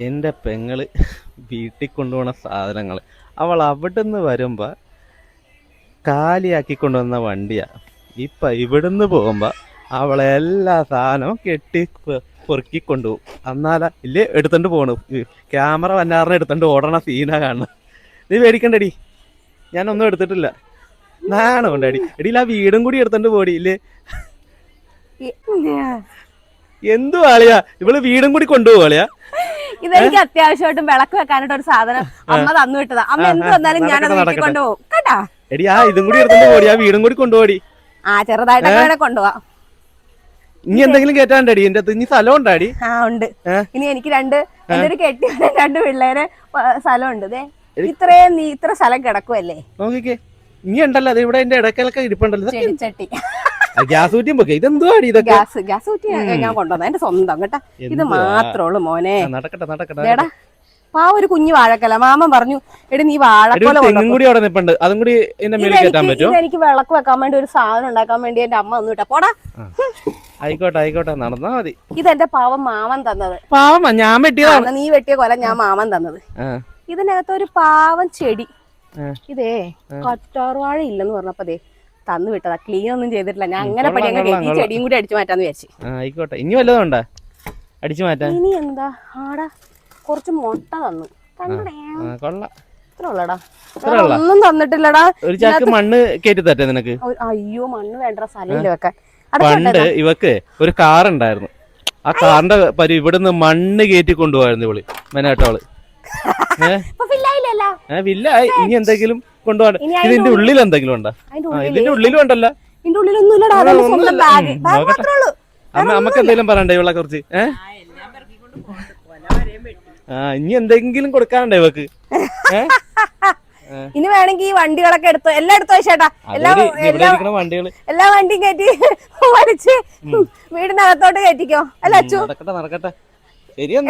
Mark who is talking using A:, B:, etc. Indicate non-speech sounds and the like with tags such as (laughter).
A: എന്റെ പെങ്ങൾ വീട്ടിൽ കൊണ്ടുപോണ സാധനങ്ങൾ അവൾ അവിടുന്ന് വരുമ്പോൾ കാലിയാക്കി കൊണ്ടുവന്ന വണ്ടിയാണ് ഇപ്പം ഇവിടുന്ന് പോകുമ്പോൾ അവളെ എല്ലാ സാധനവും കെട്ടി പൊറുക്കിക്കൊണ്ടുപോകും പൊറുക്കി കൊണ്ടുപോകും എന്നാലാ ഇല്ലേ എടുത്തോണ്ട് പോണു. ക്യാമറ വന്നാറിനെ എടുത്തോണ്ട് ഓടണ സീനാ കാണണം നീ പേടിക്കണ്ടടി. ഞാനൊന്നും എടുത്തിട്ടില്ല. നാണോ അടി എടിയിൽ ആ വീടും കൂടി എടുത്തോണ്ട് പോടി ഇല്ലേ? എന്തു ആളിയാ ഇവൾ വീടും കൂടി കൊണ്ടുപോകാളിയാ
B: ഇതെനിക്ക് അത്യാവശ്യമായിട്ടും വിളക്ക് വെക്കാനായിട്ട് ഒരു സാധനം അമ്മ തന്നു വിട്ടതാ. അമ്മ എന്ത് വന്നാലും ഞാൻ വീട്ടിൽ. കൊണ്ടുപോകും. കേട്ടാ?
A: എടി ആ ഇതും കൂടി എടുത്തോണ്ട് പോടി. ആ വീടും കൂടി കൊണ്ടുപോടി.
B: ആ ചെറുതായിട്ടൊക്കെ വേണേ കൊണ്ടുപോവാ.
A: ഇനി എന്തെങ്കിലും കേറ്റാണ്ടടി എന്റെ ഇനി സ്ഥലം ഉണ്ടാടി.
B: ആ ഉണ്ട്. ഇനി എനിക്ക് രണ്ട് എന്റെ ഒരു കെട്ടിയവനെ രണ്ട് പിള്ളേരെ സ്ഥലം ഉണ്ട് ഇത്രയും നീ ഇത്ര സ്ഥലം കിടക്കുമല്ലേ
A: നോക്കിക്കേ. ഇനി ഉണ്ടല്ലോ അത് ഇവിടെ എന്റെ ഇടയ്ക്കലൊക്കെ ഇരിപ്പുണ്ടല്ലോ.
B: ചെടിച്ചട്ടി
A: ഗ്യാസ് ഊറ്റിയും പൊക്കെ. ഇതെന്തുവാടി ഇതൊക്കെ?
B: ഗ്യാസ് ഗ്യാസ് ഊറ്റി ഞാൻ കൊണ്ടുവന്ന എന്റെ സ്വന്തം കേട്ടാ. ഇത്? മാത്രേ ഉള്ളൂ മോനെ.
A: നടക്കട്ടെ നടക്കട്ടെ
B: ആ ഒരു കുഞ്ഞു വാഴക്കല. മാമൻ പറഞ്ഞു എടി നീ വാഴക്കൊല.
A: കൂടി അവിടെ നിപ്പുണ്ട്. അതും കൂടി എന്റെ മേളിൽ കയറ്റാൻ
B: ഇതെനിക്ക് എനിക്ക് വിളക്ക് വെക്കാൻ വേണ്ടി ഒരു സാധനം ഉണ്ടാക്കാൻ വേണ്ടി എന്റെ അമ്മ വന്നു പോടാ.
A: ആയിക്കോട്ടെ ആയിക്കോട്ടെ. നടന്നാ മതി.
B: ഇതെന്റെ പാവം മാമൻ തന്നത്.
A: പാവം ഞാൻ വെട്ടിയതാണ്
B: നീ വെട്ടിയ കൊല ഞാൻ മാമൻ തന്നത്. ഇതിനകത്ത് ഒരു പാവം ചെടി. ഇതേ കറ്റാർവാഴ ഇല്ലെന്ന് പറഞ്ഞപ്പോ തന്നു വിട്ടതാ ക്ലീൻ ഒന്നും ചെയ്തിട്ടില്ല. ഞാൻ അങ്ങനെ പടി അങ്ങ് കയറ്റി ഈ ചെടിയും കൂടി അടിച്ചു മാറ്റാന്ന് വിചാരിച്ചു.
A: ആ, ആയിക്കോട്ടെ. ഇനി വല്ലതും ഉണ്ടാ? അടിച്ചു മാറ്റാൻ?
B: ഇനി എന്താ? ആടാ കുറച്ച് മുട്ട തന്നു. കണ്ടടേ?
A: ആ, കൊള്ളാം.
B: ഇത്ര ഉള്ളടാ? ഒന്നും തന്നിട്ടില്ലടാ.
A: ഒരു ചാക്ക് മണ്ണ് കയറ്റി തട്ടേ നിനക്ക്?
B: ഒരു- അയ്യോ മണ്ണ് വേണ്ട സ്ഥലമില്ല വെക്കാൻ.
A: പണ്ട് ഇവക്ക് ഒരു കാർ ഉണ്ടായിരുന്നു. ആ കാറിന്റെ പരി ഇവിടുന്ന് മണ്ണ് കേറ്റി കൊണ്ടുപോയിരുന്നു ഇവൾ. മെനാട്ടോൾ (laughs) ഏ?
B: ഇപ്പൊ ഫില്ലായില്ലല്ലോ
A: ഏ, വില്ല ഇനി എന്തെങ്കിലും കൊണ്ടുപോകാൻ. ഇതിന്റെ ഉള്ളിൽ എന്തെങ്കിലും ഉണ്ടോ? ഇതിന്റെ ഉള്ളിലും ഉണ്ടല്ലോ.
B: ഇതിന്റെ ഉള്ളിലൊന്നും ഇല്ലടാ അതെന്റെ സ്വന്തം. ബാഗ്. ബാഗ്. മാത്രമേ ഉള്ളൂ.
A: അമ്മ അമ്മയ്ക്ക് എന്തെങ്കിലും പറയണ്ടേ ഇവളെ കുറിച്ച്? ഏ? ആ ഇനി എന്തെങ്കിലും കൊടുക്കാനുണ്ടോ ഇവക്ക്?
B: ഇനി വേണമെങ്കിൽ ഈ വണ്ടികളൊക്കെ എടുത്തോ. എല്ലാം എടുത്തോ ചേട്ടാ. എല്ലാം എല്ലാ വണ്ടിയും കയറ്റി വലിച്ച് വീടിനകത്തോട്ട് കയറ്റിക്കോ. അല്ല അച്ചു?
A: നടക്കട്ടെ നടക്കട്ടെ. ശരിയെന്നാ.